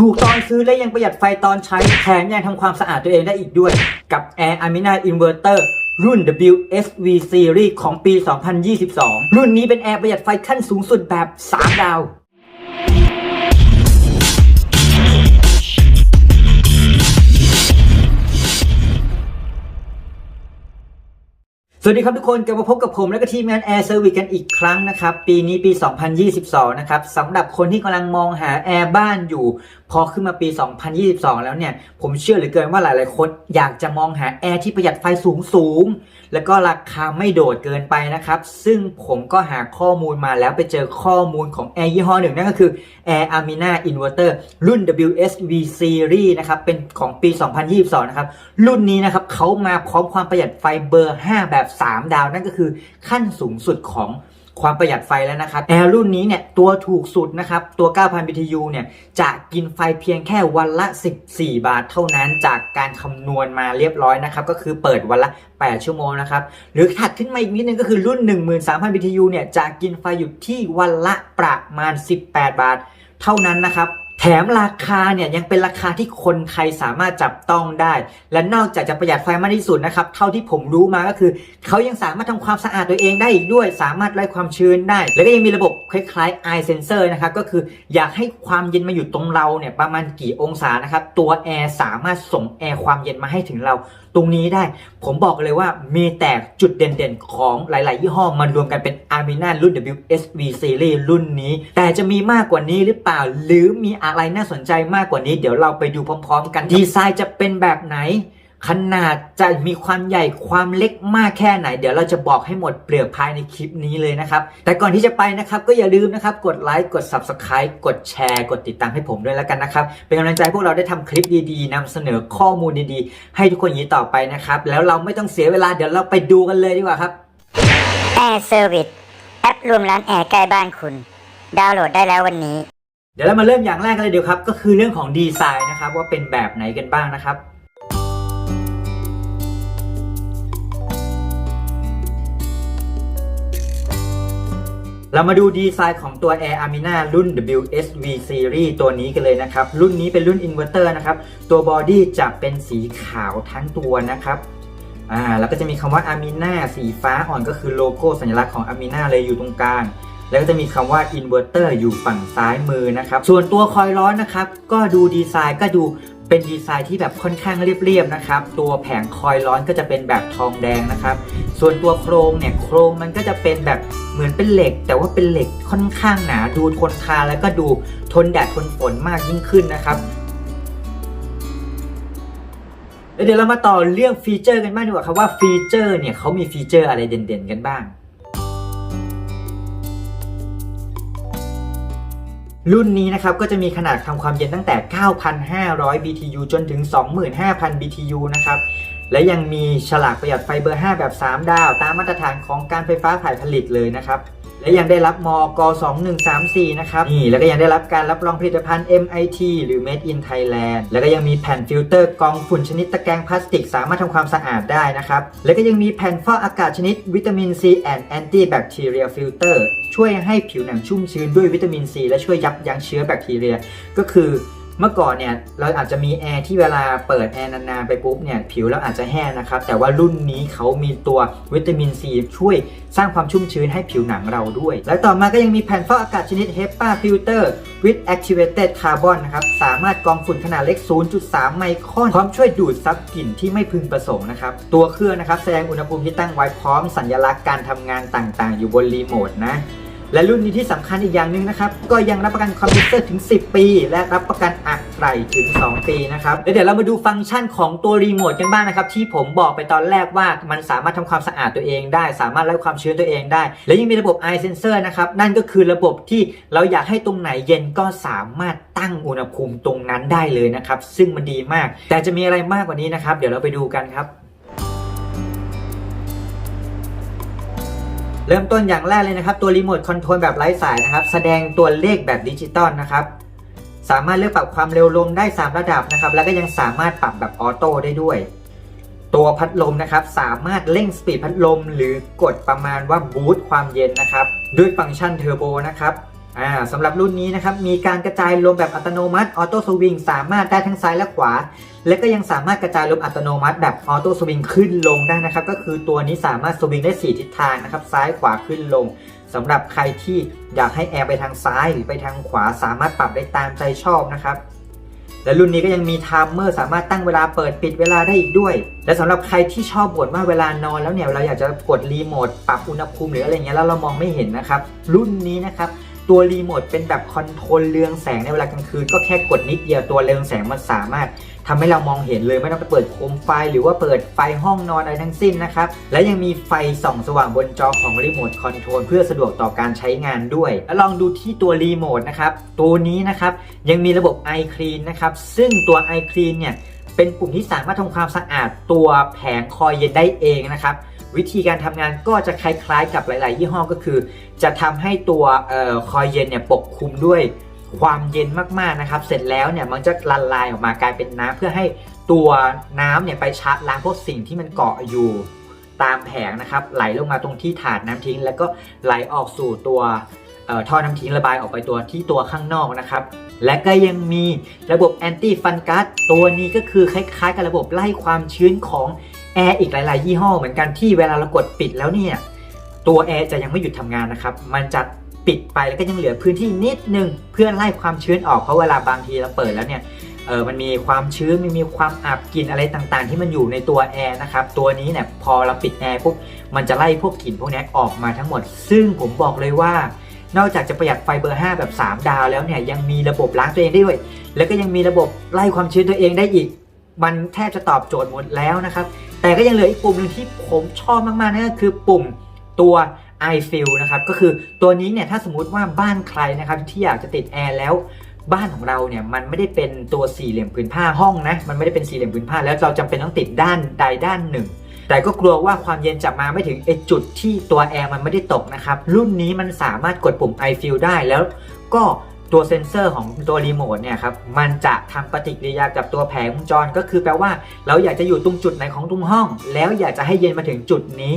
ถูกตอนซื้อและยังประหยัดไฟตอนใช้แถมยังทำความสะอาดตัวเองได้อีกด้วย กับ Air Amina Inverter รุ่น WSV Series ของปี 2022 รุ่นนี้เป็นแอร์ประหยัดไฟขั้นสูงสุดแบบ 3 ดาวสวัสดีครับทุกคนกลับมาพบกับผมและก็ทีมงาน Air Service กันอีกครั้งนะครับ ปีนี้ปี 2022 นะครับสำหรับคนที่กำลังมองหาแอร์บ้านอยู่พอขึ้นมาปี 2022 แล้วเนี่ย ผมเชื่อเหลือเกินว่าหลาย ๆ คนอยากจะมองหาแอร์ที่ประหยัดไฟสูงสูงๆแล้วก็ราคาไม่โดดเกินไปนะครับ ซึ่งผมก็หาข้อมูลมาแล้วไปเจอข้อมูลของแอร์ยี่ห้อหนึ่งนั่นก็คือ Air Amina Inverter รุ่น WSV Series นะครับ เป็นของปี 2022 นะครับ รุ่นนี้นะครับเขามาพร้อมความประหยัดไฟเบอร์ 5 แบบ 3 ดาว นั่นก็คือขั้นสูงสุดของ ความประหยัดไฟแล้วนะครับแอร์รุ่นนี้เนี่ยตัวถูกสุดนะครับตัว 9,000 BTU เนี่ยจะกินไฟเพียงแค่วันละ 14 บาทเท่านั้นจากการคำนวณมาเรียบร้อยนะครับก็คือเปิดวันละ 8 ชั่วโมงนะครับหรือถัดขึ้นมาอีกนิดนึงก็คือรุ่น 13,000 BTU เนี่ยจะกินไฟอยู่ที่วันละประมาณ 18 บาท เท่านั้นนะครับ แถมราคาเนี่ยยังเป็นราคาที่คนไทยสามารถจับต้องได้ และนอกจากจะประหยัดไฟมากที่สุดนะครับเท่าที่ผมรู้มาก็คือ เขายังสามารถทำความสะอาดตัวเองได้อีกด้วย สามารถไล่ความชื้นได้ แล้วก็ยังมีระบบคล้ายๆ eye sensor นะครับก็คืออยากให้ความเย็นมาอยู่ตรงเราเนี่ยประมาณกี่องศานะครับตัวแอร์สามารถส่งแอร์ความเย็นมาให้ถึงเรา ตรงนี้ได้ ผมบอกเลยว่ามีแต่จุดเด่นๆ ของหลาย ๆ ยี่ห้อมารวมกันเป็น Armina รุ่น WSV Series รุ่นนี้ แต่จะมีมากกว่านี้หรือเปล่า หรือมีอะไรน่าสนใจมากกว่านี้ เดี๋ยวเราไปดูพร้อม ๆ กันดีไซน์จะเป็นแบบไหน ขนาดจะมีความใหญ่ความเล็กมากแค่ไหน เดี๋ยวเราจะบอกให้หมดเปลือกภายในคลิปนี้เลยนะครับ แต่ก่อนที่จะไปนะครับ ก็อย่าลืมนะครับ กดไลค์กด Subscribe กดแชร์กดติดตามให้ผมด้วยแล้วกันนะครับ เป็นกำลังใจให้พวกเราได้ทำคลิปดีๆนำเสนอข้อมูลดีๆ ให้ทุกคนอย่างนี้ต่อไปนะครับ แล้วเราไม่ต้องเสียเวลาเดี๋ยวเราไปดูกันเลยดีกว่าครับ Air Service แอปรวมร้านแอร์ใกล้บ้านคุณ ดาวน์โหลดได้แล้ววันนี้ เดี๋ยวเรามาเริ่มอย่างแรกกันเลยเดียวครับ ก็คือเรื่องของดีไซน์นะครับว่าเป็นแบบไหนกันบ้างนะครับ เรามาดูดีไซน์ของตัว Air Amina รุ่น WSV Series ตัวนี้กันเลยนะครับ รุ่นนี้เป็นรุ่นอินเวอร์เตอร์นะครับ ตัวบอดี้จะเป็นสีขาวทั้งตัวนะครับอ่าแล้วก็จะมีคำว่า Amina สีฟ้าอ่อนก็คือโลโก้สัญลักษณ์ของ Amina เลยอยู่ตรงกลางแล้วก็จะมีคำว่า inverter อยู่ฝั่งซ้ายมือนะครับ ส่วนตัวคอยร้อนนะครับ ก็ดูดีไซน์ก็ดู เป็นดีไซน์ที่แบบค่อนข้างเรียบๆนะครับ ตัวแผงคอยร้อนก็จะเป็นแบบทองแดงนะครับ ส่วนตัวโครงเนี่ยโครงมันก็จะเป็นแบบเหมือนเป็นเหล็ก แต่ว่าเป็นเหล็กค่อนข้างหนา ดูทนทานแล้วก็ดูทนแดดทนฝนมากยิ่งขึ้นนะครับเดี๋ยวเรามาต่อเรื่องฟีเจอร์กันบ้างดีกว่าครับว่าฟีเจอร์เนี่ยเขามีฟีเจอร์อะไรเด่นๆกันบ้าง รุ่นนี้นะครับก็จะมีขนาดทำความเย็นตั้งแต่ 9,500 BTU จนถึง 25,000 BTU นะครับและยังมีฉลากประหยัดไฟเบอร์ 5 แบบ 3 ดาว ตามมาตรฐานของการไฟฟ้าฝ่ายผลิตเลยนะครับ และยังได้รับมก2134 นะครับ นี่ แล้วก็ยังได้รับการรับรองผลิตภัณฑ์ MIT หรือ Made in Thailand แล้วก็ยังมีแผ่นฟิลเตอร์กรองฝุ่นชนิดตะแกรงพลาสติก สามารถทำความสะอาดได้นะครับ แล้วก็ยังมีแผ่นฟอกอากาศชนิดวิตามิน C and Antibacterial Filter ช่วยให้ผิวหนังชุ่มชื้นด้วยวิตามิน C และช่วยยับยั้งเชื้อแบคทีเรีย ก็คือ เมื่อก่อนเนี่ยเราอาจจะมีแอร์ที่เวลาเปิดแอร์นานๆไปปุ๊บเนี่ยผิวเราอาจจะแห้งนะครับ แต่ว่ารุ่นนี้เขามีตัววิตามินซีช่วยสร้างความชุ่มชื้นให้ผิวหนังเราด้วย และต่อมาก็ยังมีแผ่นฟอกอากาศชนิด HEPA filter with activated carbon นะครับ สามารถกรองฝุ่นขนาดเล็ก 0.3 ไมครอน พร้อมช่วยดูดซับกลิ่นที่ไม่พึงประสงค์นะครับ ตัวเครื่องนะครับแสดงอุณหภูมิที่ตั้งไว้พร้อมสัญลักษณ์การทำงานต่างๆ อยู่บนรีโมทนะ และรุ่นนี้ที่สำคัญอีกอย่างหนึ่งนะครับ ก็ยังรับประกันคอมพิวเตอร์ถึง 10 ปี และรับประกันอะไรถึง 2 ปีนะครับแล้วเดี๋ยวเรามาดูฟังก์ชันของตัวรีโมทกันบ้างนะครับ ที่ผมบอกไปตอนแรกว่ามันสามารถทำความสะอาดตัวเองได้ สามารถไล่ความชื้นตัวเองได้ และยังมีระบบ eye sensor นะครับ นั่นก็คือระบบที่เราอยากให้ตรงไหนเย็นก็สามารถตั้งอุณหภูมิตรงนั้นได้เลยนะครับ ซึ่งมันดีมาก แต่จะมีอะไรมากกว่านี้นะครับ เดี๋ยวเราไปดูกันครับ เริ่มต้นอย่างแรกเลยนะครับ ตัวรีโมทคอนโทรลแบบไร้สายนะครับ แสดงตัวเลขแบบดิจิตอลนะครับ สามารถเลือกปรับความเร็วลมได้ 3 ระดับนะครับ แล้วก็ยังสามารถปรับแบบออโต้ได้ด้วย ตัวพัดลมนะครับ สามารถเร่งสปีดพัดลม หรือกดประมาณว่าบูตความเย็นนะครับ ด้วยฟังก์ชันเทอร์โบนะครับอ่าสำหรับรุ่นนี้นะครับ มีการกระจายลมแบบอัตโนมัติออโต้สวิงสามารถได้ทั้งซ้ายและขวา และก็ยังสามารถกระจายลมอัตโนมัติแบบออโต้สวิงขึ้นลงได้นะครับ ก็คือตัวนี้สามารถสวิงได้ 4 ทิศทางนะครับ ซ้ายขวาขึ้นลงสำหรับใครที่อยากให้แอร์ไปทางซ้ายหรือไปทางขวาสามารถปรับได้ตามใจชอบนะครับและรุ่นนี้ก็ยังมีไทม์เมอร์สามารถตั้งเวลาเปิดปิดเวลาได้อีกด้วย และสำหรับใครที่ชอบบ่นว่าเวลานอนแล้วเนี่ยเราอยากจะกดรีโมทปรับอุณหภูมิหรืออะไรเงี้ยแล้วเรามองไม่เห็นนะครับ รุ่นนี้นะครับตัวรีโมทเป็นแบบคอนโทรลเรืองแสงในเวลากลางคืนก็แค่กดนิดเดียวตัวเรืองแสงมันสามารถ ทำให้เรามองเห็นเลยไม่ต้องไปเปิดโคมไฟหรือว่าเปิดไฟห้องนอนอะไรทั้งสิ้นนะครับ และยังมีไฟส่องสว่างบนจอของรีโมทคอนโทรลเพื่อสะดวกต่อการใช้งานด้วย แล้วลองดูที่ตัวรีโมทนะครับ ตัวนี้นะครับยังมีระบบ i Clean นะครับ ซึ่งตัว i Clean เนี่ยเป็นปุ่มที่สามารถทำความสะอาดตัวแผงคอยเย็นได้เองนะครับวิธีการทำงานก็จะคล้ายๆกับหลาย ๆ ยี่ห้อก็คือ จะทำให้ตัวเอ่อคอยเย็นเนี่ยปกคลุมด้วย ความเย็นมากๆนะครับ เสร็จแล้วเนี่ยมันจะละลายออกมากลายเป็นน้ำเพื่อให้ตัวน้ำเนี่ยไปชะล้างพวกสิ่งที่มันเกาะอยู่ตามแผงนะครับ ไหลลงมาตรงที่ถาดน้ำทิ้ง แล้วก็ไหลออกสู่ตัวท่อน้ำทิ้งระบายออกไปตัวที่ตัวข้างนอกนะครับ และก็ยังมีระบบแอนตี้ฟันกัสตัวนี้ก็คือคล้ายๆ กับระบบไล่ความชื้นของแอร์อีกหลาย ๆ ยี่ห้อเหมือนกันที่เวลาเรากดปิดแล้วเนี่ยตัวแอร์จะยังไม่หยุดทำงานนะครับ มันจะ ปิดไปแล้วก็ยังเหลือพื้นที่นิดนึงเพื่อไล่ความชื้นออกเพราะเวลาบางทีเราเปิดแล้วเนี่ยเออมันมีความชื้นมันมีความอับกลิ่นอะไรต่างๆ ที่มันอยู่ในตัวแอร์นะครับตัวนี้เนี่ยพอเราปิดแอร์ปุ๊บมันจะไล่พวกกลิ่นพวกนี้ออกมาทั้งหมด ซึ่งผมบอกเลยว่า นอกจากจะประหยัดไฟเบอร์ 5 แบบ 3 ดาวแล้วเนี่ยยังมีระบบล้างตัวเองได้ด้วย แล้วก็ยังมีระบบไล่ความชื้นตัวเองได้อีก มันแทบจะตอบโจทย์หมดแล้วนะครับแต่ก็ยังเหลืออีกปุ่มหนึ่งที่ผมชอบมากๆนั่นก็คือปุ่มตัว i f e e l นะครับก็คือตัวนี้เนี่ยถ้าสมมุติว่าบ้านใครนะครับที่อยากจะติดแอร์แล้วบ้านของเราเนี่ยมันไม่ได้เป็นตัวสี่เหลี่ยมผืนผ้าห้องนะมันไม่ได้เป็นสี่เหลี่ยมผืนผ้า แล้วเราจำเป็นต้องติดด้านใดด้านหนึ่ง แต่ก็กลัวว่าความเย็นจะมาไม่ถึงไอจุดที่ตัวแอร์มันไม่ได้ตกนะครับรุ่นนี้มันสามารถกดปุ่ม i f e e l ได้แล้วก็ตัวเซ็นเซอร์ของตัวรีโมทเนี่ยครับมันจะทำปฏิกิริยากับตัวแผงวงจรก็คือแปลว่า เราอยากจะอยู่ตรงจุดไหนของตรงห้อง แล้วอยากจะให้เย็นมาถึงจุดนี้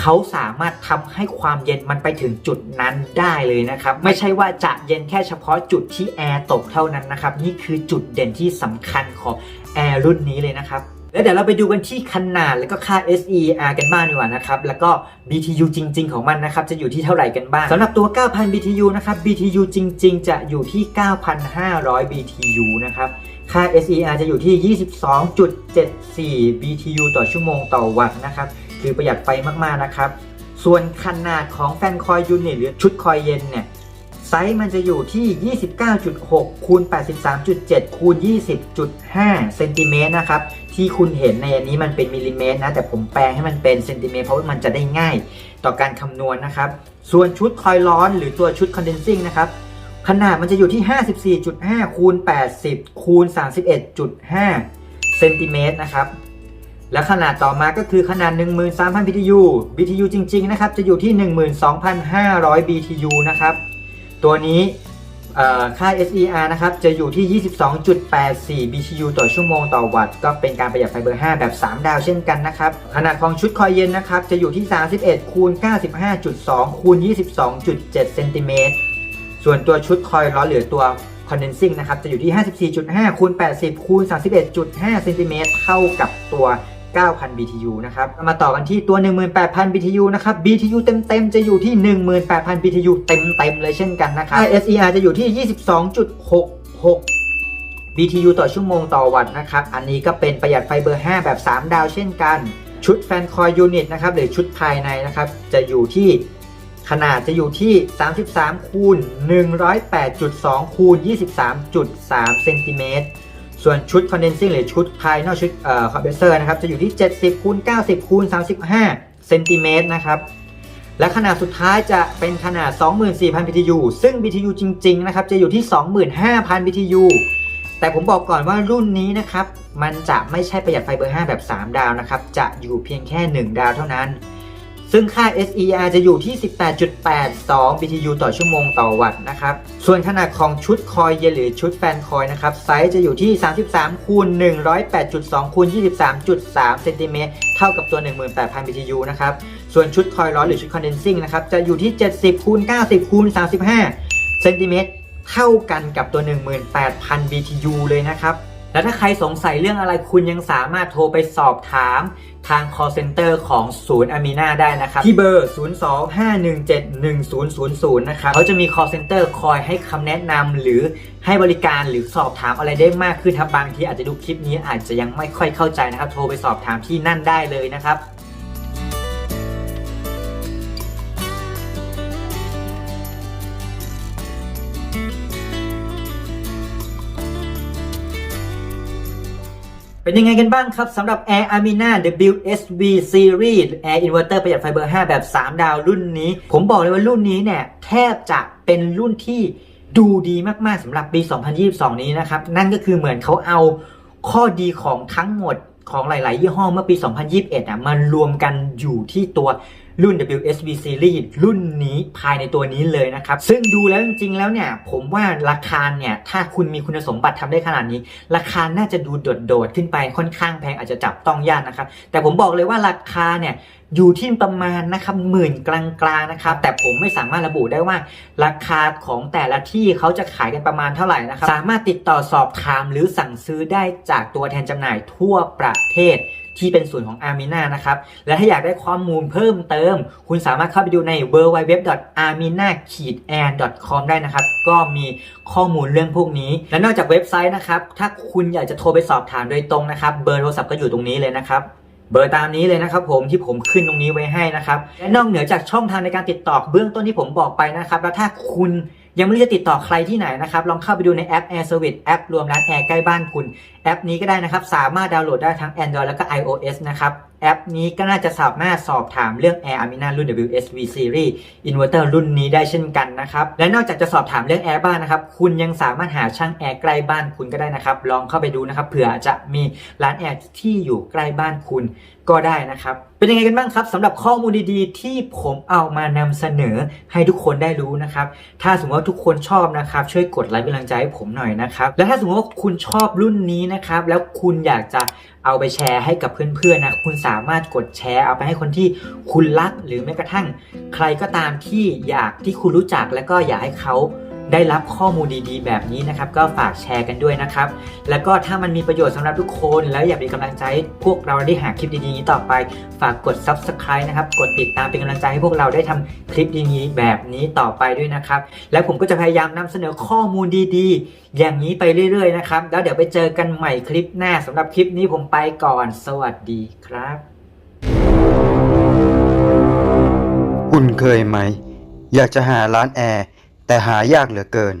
เขาสามารถทำให้ความเย็นมันไปถึงจุดนั้นได้เลยนะครับ ไม่ใช่ว่าจะเย็นแค่เฉพาะจุดที่แอร์ตกเท่านั้นนะครับ นี่คือจุดเด่นที่สำคัญของแอร์รุ่นนี้เลยนะครับแล้วเดี๋ยวเราไปดูกันที่ขนาดแล้วก็ค่า SER กันบ้างดีกว่านะครับ แล้วก็ BTU จริง ๆ ของมันนะครับ จะอยู่ที่เท่าไหร่กันบ้างสำหรับตัว 9,000 BTU นะครับ BTU จริง ๆ จะอยู่ที่ 9,500 BTU นะครับ ค่า SER จะอยู่ที่ 22.74 BTU ต่อชั่วโมงต่อวัตต์นะครับ คือประหยัดไฟมากๆนะครับ ส่วนขนาดของแฟนคอยยูนิตหรือชุดคอยเย็นเนี่ยไซส์มันจะอยู่ที่ 29.6 คูณ 83.7 คูณ 20.5 เซนติเมตรนะครับ ที่คุณเห็นในอันนี้มันเป็นมิลลิเมตรนะ แต่ผมแปลงให้มันเป็นเซนติเมตรเพราะว่ามันจะได้ง่ายต่อการคำนวณนะครับ ส่วนชุดคอยร้อน หรือตัวชุดคอนเดนซิ่งนะครับ ขนาดมันจะอยู่ที่ 54.5 คูณ 80 คูณ 31.5 เซนติเมตรนะครับ และขนาดต่อมาก็คือขนาด 13,000 BTU BTU จริง ๆ นะครับ จะอยู่ที่ 12,500 BTU นะครับ ตัวนี้ค่า SER นะครับ จะอยู่ที่ 22.84 BTU ต่อชั่วโมงต่อวัตต์ ก็เป็นการประหยัดไฟเบอร์ 5 แบบ 3 ดาวเช่นกันนะครับ ขนาดของชุดคอยเย็นนะครับ จะอยู่ที่ 31คูณ95.2คูณ22.7เซนติเมตร ส่วนตัวชุดคอยร้อนหรือตัว condensing นะครับ จะอยู่ที่ 54.5คูณ80คูณ31.5เซนติเมตรเท่ากับตัว 9,000 BTU นะครับมาต่อกันที่ตัว 18,000 BTU นะครับ BTU เต็มๆ จะอยู่ที่ 18,000 BTU เต็มๆ เลยเช่นกันนะครับ SER จะอยู่ที่ 22.66 BTU ต่อชั่วโมงต่อวัตต์นะครับ อันนี้ก็เป็นประหยัดไฟเบอร์ 5 แบบ 3 ดาวเช่นกัน ชุดแฟนคอยยูนิตนะครับ หรือชุดภายในนะครับ จะอยู่ที่ขนาดจะอยู่ที่ 33คูณ108.2คูณ23.3เซนติเมตร ส่วนชุด condensing หรือชุด ภายนอกชุดเอ่อ compressor นะครับ จะอยู่ที่ 70คูณ90คูณ35เซนติเมตรนะครับ และขนาดสุดท้ายจะเป็นขนาด 24,000 BTU ซึ่ง BTU จริง ๆ นะครับ จะอยู่ที่ 25,000 BTU แต่ผมบอกก่อนว่ารุ่นนี้นะครับ มันจะไม่ใช่ประหยัดไฟเบอร์ 5 แบบ 3 ดาวนะครับ จะอยู่เพียงแค่ 1 ดาวเท่านั้น ซึ่งค่า SER จะอยู่ที่ 18.82 BTU ต่อชั่วโมงต่อวัตต์นะครับ ส่วนขนาดของชุดคอยเยหรือชุดแฟนคอยนะครับ ไซส์จะอยู่ที่ 33คูณ108.2คูณ23.3เซนติเมตรเท่ากับตัว 18,000 BTU นะครับ ส่วนชุดคอยร้อนหรือชุดคอนเดนซิ่งนะครับ จะอยู่ที่ 70คูณ90คูณ35เซนติเมตรเท่ากันกับตัว 18,000 BTU เลยนะครับ แล้วถ้าใครสงสัยเรื่องอะไรคุณยังสามารถโทรไปสอบถามทาง call center ของศูนย์อามีนาได้นะครับ ที่เบอร์ 02-517-1000 นะครับเขาจะมี call center คอยให้คำแนะนำหรือให้บริการหรือสอบถามอะไรได้มากขึ้นครับ บางทีอาจจะดูคลิปนี้อาจจะยังไม่ค่อยเข้าใจนะครับ โทรไปสอบถามที่นั่นได้เลยนะครับ เป็นยังไงกันบ้างครับสำหรับ Air Amina WSV Series Air Inverter ประหยัดไฟเบอร์ 5 แบบ 3 ดาวรุ่นนี้ ผมบอกเลยว่ารุ่นนี้เนี่ยแทบจะเป็นรุ่นที่ดูดีมาก ๆสำหรับปี 2022 นี้นะครับ นั่นก็คือเหมือนเขาเอาข้อดีของทั้งหมดของหลาย ๆ ยี่ห้อเมื่อปี 2021 อะมารวมกันอยู่ที่ตัวรุ่น WSV Series รุ่นนี้ภายในตัวนี้เลยนะครับ ซึ่งดูแล้วจริงๆ แล้วเนี่ย ผมว่าราคาเนี่ย ถ้าคุณมีคุณสมบัติทำได้ขนาดนี้ ราคาน่าจะดูโดดๆ ขึ้นไปค่อนข้างแพงอาจจะจับต้องยากนะครับ แต่ผมบอกเลยว่าราคาเนี่ยอยู่ที่ประมาณนะครับหมื่นกลางๆนะครับแต่ผมไม่สามารถระบุได้ว่า ราคาของแต่ละที่เขาจะขายกันประมาณเท่าไหร่นะครับสามารถติดต่อสอบถามหรือสั่งซื้อได้จากตัวแทนจำหน่ายทั่วประเทศ ที่เป็นส่วนของ Armina นะครับ และถ้าอยากได้ข้อมูลเพิ่มเติม คุณสามารถเข้าไปดูใน www.armina-air.com ได้นะครับ ก็มีข้อมูลเรื่องพวกนี้ และนอกจากเว็บไซต์นะครับ ถ้าคุณอยากจะโทรไปสอบถามโดยตรงนะครับ เบอร์โทรศัพท์ก็อยู่ตรงนี้เลยนะครับเบอร์ตามนี้เลยนะครับผมที่ผมขึ้นตรงนี้ไว้ให้นะครับและนอกเหนือจากช่องทางในการติดต่อเบื้องต้นที่ผมบอกไปนะครับ แล้วถ้าคุณยังไม่รู้จะติดต่อใครที่ไหนนะครับ ลองเข้าไปดูในแอป Air Service แอปรวมร้านแอร์ใกล้บ้านคุณแอปนี้ก็ได้นะครับ สามารถดาวน์โหลดได้ทั้ง Android แล้วก็ iOS นะครับ แอปนี้ก็น่าจะสามารถสอบถามเรื่อง Air Amina รุ่น WSV Series Inverter รุ่นนี้ได้เช่นกันนะครับ และนอกจากจะสอบถามเรื่องแอร์บ้านนะครับ คุณยังสามารถหาช่างแอร์ใกล้บ้านคุณก็ได้นะครับ ลองเข้าไปดูนะครับ เผื่อจะมีร้านแอร์ที่อยู่ใกล้บ้านคุณก็ได้นะครับ เป็นยังไงกันบ้างครับสำหรับข้อมูลดีๆ ที่ผมเอามานำเสนอให้ทุกคนได้รู้นะครับ ถ้าสมมติว่าทุกคนชอบนะครับ ช่วยกดไลค์เป็นกำลังใจให้ผมหน่อยนะครับ และถ้าสมมติว่าคุณชอบรุ่นนี้นะครับ แล้วคุณอยากจะเอาไปแชร์ให้กับเพื่อนๆนะ คุณสามารถกดแชร์เอาไปให้คนที่คุณรัก หรือแม้กระทั่ง ใครก็ตามที่อยากที่คุณรู้จักแล้วก็อยากให้เขา ได้รับข้อมูลดีๆ แบบนี้นะครับ ก็ฝากแชร์กันด้วยนะครับ แล้วก็ถ้ามันมีประโยชน์สำหรับทุกคนแล้วอยากเป็นกำลังใจพวกเราได้หาคลิปดีๆนี้ต่อไป ฝากกด subscribe นะครับ กดติดตามเป็นกำลังใจให้พวกเราได้ทำคลิปดีๆแบบนี้ต่อไปด้วยนะครับ แล้วผมก็จะพยายามนำเสนอข้อมูลดีๆ อย่างนี้ไปเรื่อยๆนะครับ แล้วเดี๋ยวไปเจอกันใหม่คลิปหน้าสำหรับคลิปนี้ผมไปก่อน สวัสดีครับ คุณเคยไหม อยากจะหาร้านแอร์ แต่หายากเหลือเกิน